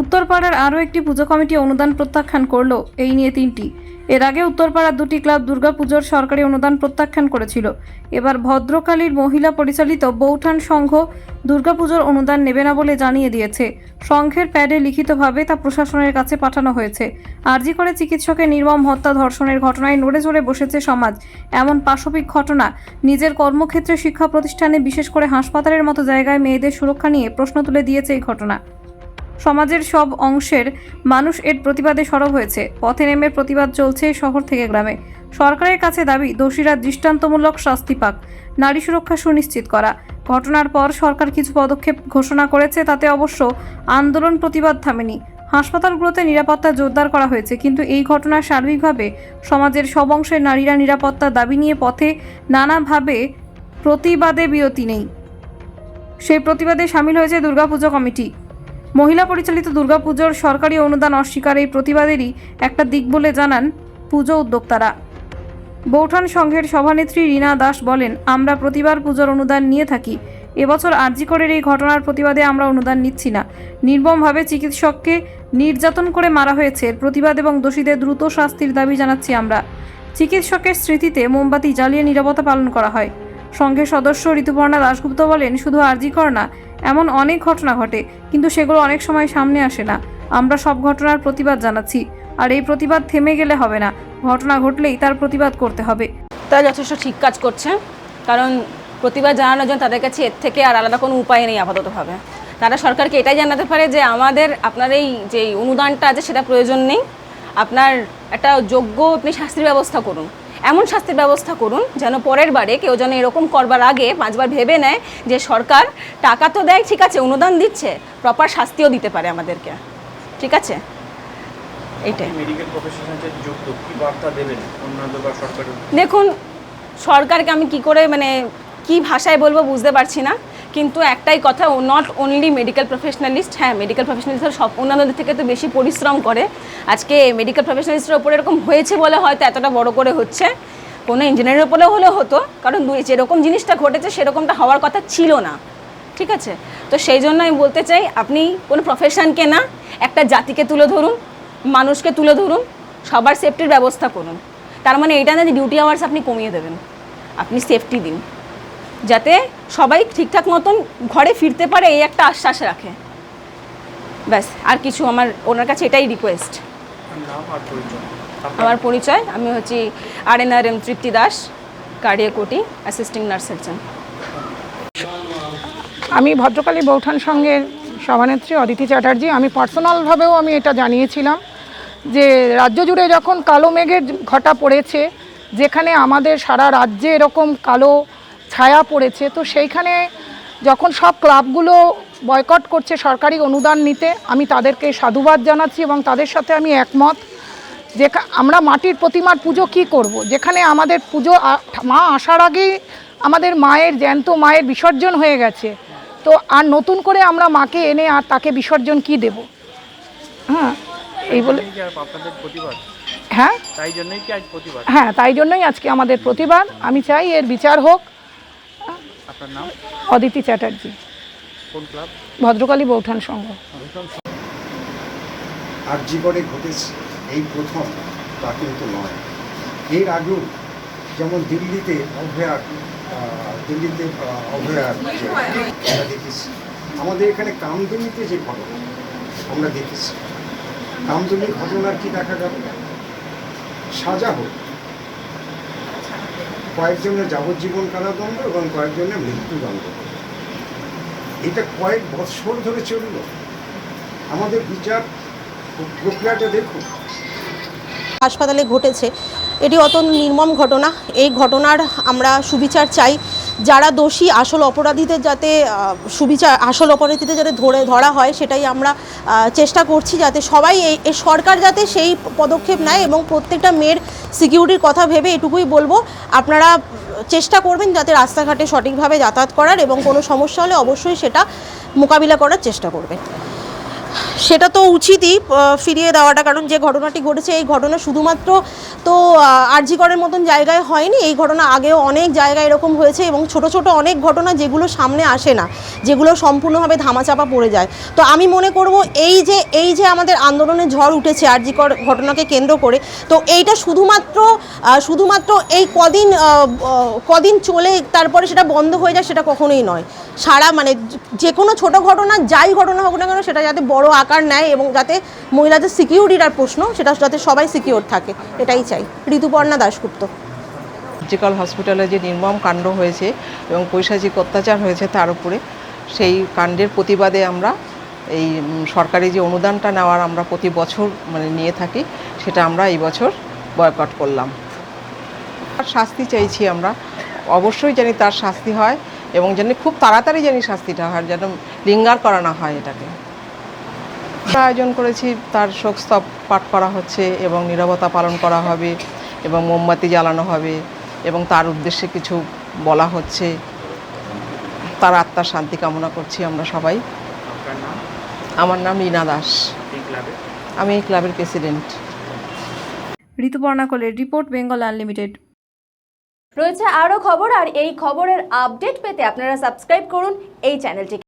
উত্তরপাড়ার আরও একটি পুজো কমিটি অনুদান প্রত্যাখ্যান করল। এই নিয়ে তিনটি। এর আগে উত্তরপাড়ার দুটি ক্লাব দুর্গাপুজোর সরকারি অনুদান প্রত্যাখ্যান করেছিল। এবার ভদ্রকালীর মহিলা পরিচালিত বৌঠান সংঘ দুর্গাপুজোর অনুদান নেবে না বলে জানিয়ে দিয়েছে। সংঘের প্যাডে লিখিতভাবে তা প্রশাসনের কাছে পাঠানো হয়েছে। আরজি করে চিকিৎসকের নির্মম হত্যা ধর্ষণের ঘটনায় নড়ে চড়ে বসেছে সমাজ। এমন পাশবিক ঘটনা নিজের কর্মক্ষেত্রে শিক্ষা প্রতিষ্ঠানে বিশেষ করে হাসপাতালের মতো জায়গায় মেয়েদের সুরক্ষা নিয়ে প্রশ্ন তুলে দিয়েছে এই ঘটনা। সমাজের সব অংশের মানুষ এর প্রতিবাদে সরব হয়েছে। পথে নেমে প্রতিবাদ চলছে শহর থেকে গ্রামে। সরকারের কাছে দাবি, দোষীরা দৃষ্টান্তমূলক শাস্তি পাক, নারী সুরক্ষা সুনিশ্চিত করা। ঘটনার পর সরকার কিছু পদক্ষেপ ঘোষণা করেছে, তাতে অবশ্য আন্দোলন প্রতিবাদ থামেনি। হাসপাতালগুলোতে নিরাপত্তা জোরদার করা হয়েছে, কিন্তু এই ঘটনা সার্বিকভাবে সমাজের সব অংশের নারীরা নিরাপত্তা দাবি নিয়ে পথে নানাভাবে প্রতিবাদে বিরতি নেই। সেই প্রতিবাদে সামিল হয়েছে দুর্গাপুজো কমিটি। মহিলা পরিচালিত দুর্গাপুজোর সরকারি অনুদান অস্বীকার এই প্রতিবাদেরই একটা দিক বলে জানান পুজো উদ্যোক্তারা। বৌঠান সংঘের সভানেত্রী রীনা দাস বলেন, আমরা প্রতিবার পুজোর অনুদান নিয়ে থাকি। এবছর আরজিকরের এই ঘটনার প্রতিবাদে আমরা অনুদান নিচ্ছি না। নির্মমভাবে চিকিৎসককে নির্যাতন করে মারা হয়েছে। প্রতিবাদ এবং দোষীদের দ্রুত শাস্তির দাবি জানাচ্ছি আমরা। চিকিৎসকের স্মৃতিতে মোমবাতি জ্বালিয়ে নিরাপত্তা পালন করা হয়। সংঘের সদস্য ঋতুপর্ণা দাশগুপ্ত বলেন, শুধু আরজিকর না, এমন অনেক ঘটনা ঘটে, কিন্তু সেগুলো অনেক সময় সামনে আসে না। আমরা সব ঘটনার প্রতিবাদ জানাচ্ছি, আর এই প্রতিবাদ থেমে গেলে হবে না। ঘটনা ঘটলেই তার প্রতিবাদ করতে হবে। তারা যথেষ্ট ঠিক কাজ করছে, কারণ প্রতিবাদ জানানোর জন্য তাদের কাছে এর থেকে আর আলাদা কোনো উপায় নেই আপাততভাবে তারা সরকারকে এটাই জানাতে পারে যে, আমাদের, আপনার এই যে অনুদানটা আছে, সেটা প্রয়োজন নেই। আপনার একটা যোগ্য আপনি শাস্তির ব্যবস্থা করুন। এমন শাস্তির ব্যবস্থা করুন যেন পরের বারে কেউ যেন এরকম করবার আগে পাঁচবার ভেবে নেয় যে সরকার টাকা তো দেয় ঠিক আছে অনুদান দিচ্ছে প্রপার শাস্তিও দিতে পারে আমাদেরকে। ঠিক আছে? এটাই। মেডিকেল প্রফেশনের যুক্ত কি বার্তা দেবেন অন্যান্য বা সরকারের? দেখুন সরকারকে আমি কি করে মানে কি ভাষায় বলব বুঝতে পারছি না। কিন্তু একটাই কথা নট অনলি মেডিকেল প্রফেশনালিস্ট হ্যাঁ মেডিকেল প্রফেশনালিস্ট সব অন্যান্যদের থেকে তো বেশি পরিশ্রম করে। আজকে মেডিকেল প্রফেশনালিস্টের ওপরে এরকম হয়েছে বলে হয়তো এতটা বড় করে হচ্ছে। কোনো ইঞ্জিনিয়ারের ওপরেও হলেও হতো, কারণ যেরকম জিনিসটা ঘটেছে সেরকমটা হওয়ার কথা ছিল না। ঠিক আছে? তো সেই জন্য আমি বলতে চাই, আপনি কোনো প্রফেশনকে না, একটা জাতিকে তুলে ধরুন, মানুষকে তুলে ধরুন, সবার সেফটির ব্যবস্থা করুন। তার মানে এইটা না যে ডিউটি আওয়ার্স আপনি কমিয়ে দেবেন। আপনি সেফটি দিন। যাতে সবাই ঠিকঠাক মতন ঘরে ফিরতে পারে এই একটা আশ্বাস রাখে। ব্যাস আর কিছু আমার ওনার কাছে এটাই রিকোয়েস্ট আমার পরিচয় আমি হচ্ছি R N R M Tripti Das কার্ডিয়াকোটি assisting nurse surgeon আমি ভদ্রকালী বৌঠান সংঘের সভানেত্রী অদিতি চ্যাটার্জি। আমি পার্সোনালভাবেও আমি এটা জানিয়েছিলাম যে রাজ্য জুড়ে যখন কালো মেঘের ঘটা পড়েছে যেখানে আমাদের সারা রাজ্যে এরকম কালো ছায়া পড়েছে। তো সেইখানে যখন সব ক্লাবগুলো বয়কট করছে সরকারি অনুদান নিতে আমি তাদেরকে সাধুবাদ জানাচ্ছি এবং তাদের সাথে আমি একমত যে আমরা মাটির প্রতিমার পুজো কি করব। যেখানে আমাদের পুজো মা আসার আগেই আমাদের মায়ের জ্যান্ত মায়ের বিসর্জন হয়ে গেছে। তো আর নতুন করে আমরা মাকে এনে আর তাকে বিসর্জন কি দেব? হ্যাঁ এই বলে হ্যাঁ? তাই জন্যই হ্যাঁ তাই জন্যই আজকে আমাদের প্রতিবাদ। আমি চাই এর বিচার হোক। আপনার নাম? অদিতি চ্যাটার্জি। কোন ক্লাব? ভদ্রকালী বৌঠান সংঘ। আর জীবনে ঘটেছে এই প্রথম তা কিন্তু নয়। এর আগেও যেমন দিল্লিতে অভয়ার আহ, দিল্লিতে অভয়ার আমরা দেখেছি আমাদের এখানে কামদুনিতে যে ঘটনা আমরা দেখেছি। কামদুনির ঘটনার কি দেখা যাবে সাজা হোক কয়েকজনের যাবজ্জীবন কারাদণ্ড এবং কয়েকজনের মৃত্যুদণ্ড। এটা কয়েক বৎসর ধরে চলল। আমাদের বিচার প্রক্রিয়াটা দেখুন। হাসপাতালে ঘটেছে। এটি অত নির্মম ঘটনা। এই ঘটনার আমরা সুবিচার চাই। যারা দোষী আসল অপরাধীদের যাতে সুবিচার, আসল অপরাধীদের যাতে ধরে, ধরা হয়, সেটাই আমরা চেষ্টা করছি যাতে সবাই এই সরকার যাতে সেই পদক্ষেপ নেয় এবং প্রত্যেকটা মেয়ের সিকিউরিটির কথা ভেবে এটুকুই বলব। আপনারা চেষ্টা করবেন যাতে রাস্তাঘাটে সঠিকভাবে যাতায়াত করার এবং কোনো সমস্যা হলে অবশ্যই সেটা মোকাবিলা করার চেষ্টা করবেন। সেটা তো উচিতই ফিরিয়ে দেওয়াটা। কারণ যে ঘটনাটি ঘটেছে, এই ঘটনা শুধুমাত্র তো আরজিকরের মতন জায়গায় হয়নি। এই ঘটনা আগেও অনেক জায়গায় এরকম হয়েছে এবং ছোট ছোট অনেক ঘটনা যেগুলো সামনে আসে না, যেগুলো সম্পূর্ণভাবে ধামাচাপা পড়ে যায়। তো আমি মনে করব, এই যে এই যে আমাদের আন্দোলনের ঝড় উঠেছে আরজিকর ঘটনাকে কেন্দ্র করে, তো এইটা শুধুমাত্র শুধুমাত্র এই কদিন কদিন চলে তারপরে সেটা বন্ধ হয়ে যায় সেটা কখনোই নয়। সারা মানে যে কোনো ছোট ঘটনা, যাই ঘটনা হোক না কেন, সেটা যাতে বড় আকার নেয় এবং যাতে মহিলাদের সিকিউরিটির প্রশ্ন, সেটা যাতে সবাই সিকিউর থাকে, এটাই চাই। ঋতুপর্ণা দাশগুপ্ত। সার্জিক্যাল হসপিটালে যে নির্মম কাণ্ড হয়েছে এবং পৈশাচিক অত্যাচার হয়েছে তার উপরে, সেই কাণ্ডের প্রতিবাদে আমরা এই সরকারি যে অনুদানটা নেওয়ার আমরা প্রতি বছর মানে নিয়ে থাকি, সেটা আমরা এই বছর বয়কট করলাম। তার শাস্তি চাইছি আমরা। অবশ্যই জানি তার শাস্তি হয় এবং জানি খুব তাড়াতাড়ি জানি শাস্তিটা হয়, যেন লিঙ্গার করা না হয় এটাকে। আয়োজন করেছি তার শোকস্তব পাঠ করা হচ্ছে এবং নীরবতা পালন করা হবে এবং মোমবাতি জ্বালানো হবে এবং তার উদ্দেশ্যে কিছু বলা হচ্ছে। তার আত্মার শান্তি কামনা করছি আমরা সবাই। আমার নাম রীনা দাস। এই ক্লাবে? আমি এই ক্লাবের প্রেসিডেন্ট। ঋতুপর্ণা কোলের রিপোর্ট বেঙ্গল আনলিমিটেড। রয়েছে আরও খবর আর এই খবরের আপডেট পেতে আপনারা সাবস্ক্রাইব করুন এই চ্যানেলটিকে।